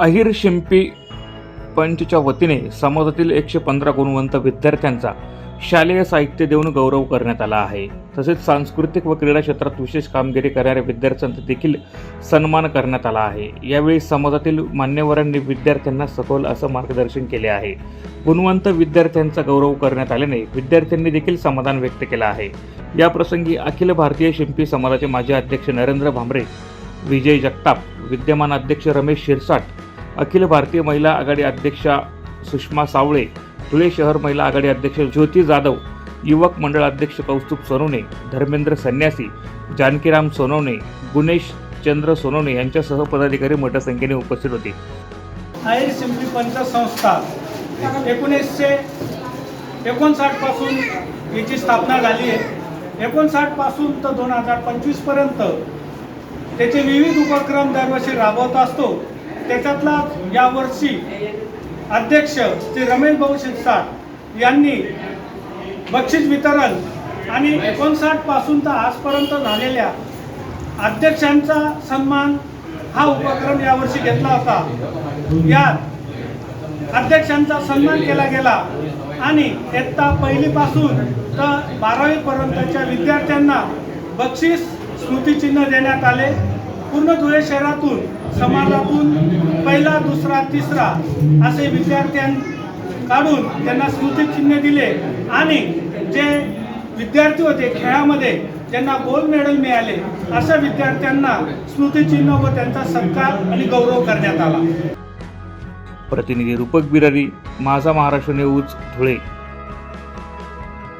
अहिर शिंपी पंचच्या वतीने समाजातील एकशे पंधरा गुणवंत विद्यार्थ्यांचा शालेय साहित्य देऊन गौरव करण्यात आला आहे. तसेच सांस्कृतिक व क्रीडा क्षेत्रात विशेष कामगिरी करणाऱ्या विद्यार्थ्यांचा देखील सन्मान करण्यात आला आहे. यावेळी समाजातील मान्यवरांनी विद्यार्थ्यांना सखोल असं मार्गदर्शन केले आहे. गुणवंत विद्यार्थ्यांचा गौरव करण्यात आल्याने विद्यार्थ्यांनी देखील समाधान व्यक्त केलं आहे. या प्रसंगी अखिल भारतीय शिंपी समाजाचे माजी अध्यक्ष नरेंद्र भांबरे विजय जगताप विद्यमान अध्यक्ष रमेश शिरसाट अखिल भारतीय महिला आघाडी अध्यक्षा सुषमा सावळे धुळे शहर महिला आघाडी अध्यक्ष ज्योती जाधव युवक मंडळ अध्यक्ष कौस्तुभ सोनवणे धर्मेंद्र संन्यासी जानकीराम सोनवणे गुणेश चंद्र सोनवणे यांच्यासह पदाधिकारी मोठ्या संख्येने उपस्थित होते. आयर शिंपी पंच संस्था एकोणीसशे एकोणसाठपासून याची स्थापना झाली आहे. एकोणसाठपासून तर दोन हजार पंचवीसपर्यंत त्याचे विविध उपक्रम दरवर्षी राबवत असतो. त्याच्यातला यावर्षी अध्यक्ष श्री रमेश भाऊ शिरसाट यांनी बक्षीस वितरण आणि एकोणसाठपासून तर आजपर्यंत झालेल्या अध्यक्षांचा सन्मान हा उपक्रम यावर्षी घेतला होता. यात अध्यक्षांचा सन्मान केला गेला आणि इयत्ता पहिलीपासून तर बारावीपर्यंतच्या विद्यार्थ्यांना बक्षीस स्मृतिचिन्ह देण्यात आले. पूर्ण धुळे शहरातून समाजातून पहिला दुसरा तिसरा असे विद्यार्थ्यां काढून त्यांना स्मृतिचिन्ह दिले. आणि जे विद्यार्थी होते खेळामध्ये त्यांना गोल्ड मेडल मिळाले. अशा विद्यार्थ्यांना स्मृतिचिन्ह व त्यांचा सत्कार आणि गौरव करण्यात आला. प्रतिनिधी रूपक बिरारी माझा महाराष्ट्र न्यूज धुळे.